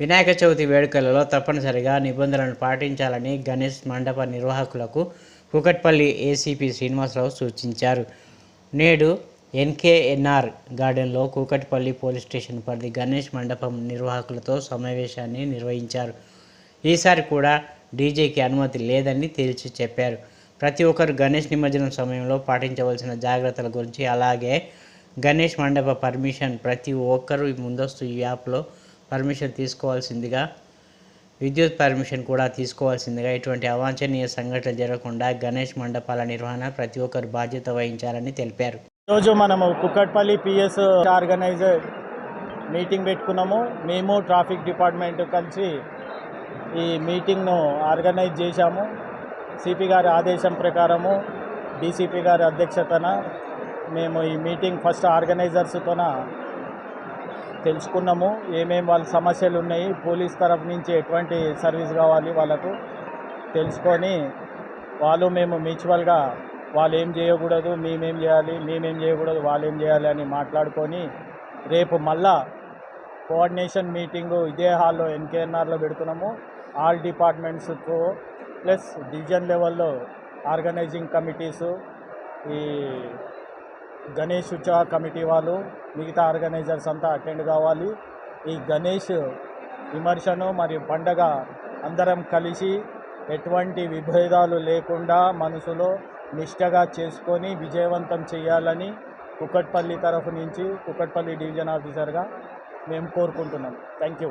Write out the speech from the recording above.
వినాయక చవితి వేడుకలలో తప్పనిసరిగా నిబంధనలను పాటించాలని గణేష్ మండప నిర్వాహకులకు కూకట్పల్లి ఏసీపీ శ్రీనివాసరావు సూచించారు. నేడు ఎన్కేఎన్ఆర్ గార్డెన్లో కూకట్పల్లి పోలీస్ స్టేషన్ పరిధి గణేష్ మండపం నిర్వాహకులతో సమావేశాన్ని నిర్వహించారు. ఈసారి కూడా డీజేకి అనుమతి లేదని తేల్చి చెప్పారు. ప్రతి ఒక్కరు గణేష్ నిమజ్జనం సమయంలో పాటించవలసిన జాగ్రత్తల గురించి అలాగే గణేష్ మండప పర్మిషన్ ప్రతి ఒక్కరూ ముందస్తు ఈ యాప్లో పర్మిషన్ తీసుకోవాల్సిందిగా విద్యుత్ పర్మిషన్ కూడా తీసుకోవాల్సిందిగా ఇటువంటి అవాంఛనీయ సంఘటనలు జరగకుండా గణేష్ మండపాల నిర్వహణ ప్రతి ఒక్కరు బాధ్యత వహించాలని తెలిపారు. ఈరోజు మనము కుక్కట్పల్లి పిఎస్ ఆర్గనైజర్ మీటింగ్ పెట్టుకున్నాము. మేము ట్రాఫిక్ డిపార్ట్మెంట్ కలిసి ఈ మీటింగ్ను ఆర్గనైజ్ చేశాము. సిపి గారి ఆదేశం ప్రకారము డీసీపీ గారి అధ్యక్షతన మేము ఈ మీటింగ్ ఫస్ట్ ఆర్గనైజర్స్తోన తెలుసుకున్నాము ఏమేమి వాళ్ళ సమస్యలు ఉన్నాయి పోలీస్ తరఫు నుంచి ఎటువంటి సర్వీస్ కావాలి వాళ్ళకు తెలుసుకొని వాళ్ళు మేము మ్యూచువల్గా వాళ్ళు ఏం చేయకూడదు మేమేం చేయాలి మేమేం చేయకూడదు వాళ్ళు ఏం చేయాలి అని మాట్లాడుకొని రేపు మళ్ళా కోఆర్డినేషన్ మీటింగు ఇదే హాల్లో ఎన్కేఎన్ఆర్లో పెడుతున్నాము. ఆల్ డిపార్ట్మెంట్స్తో ప్లస్ డివిజన్ లెవెల్లో ఆర్గనైజింగ్ కమిటీసు ఈ గణేష్ ఉత్సవ కమిటీ వాళ్ళు మిగతా ఆర్గనైజర్స్ అంతా అటెండ్ కావాలి. ఈ గణేష్ విమర్శను మరియు పండగ అందరం కలిసి ఎటువంటి విభేదాలు లేకుండా మనసులో నిష్టగా చేసుకొని విజయవంతం చేయాలని కుక్కట్పల్లి తరఫు నుంచి కుక్కట్పల్లి డివిజన్ ఆఫీసర్గా మేము కోరుకుంటున్నాం. Thank you.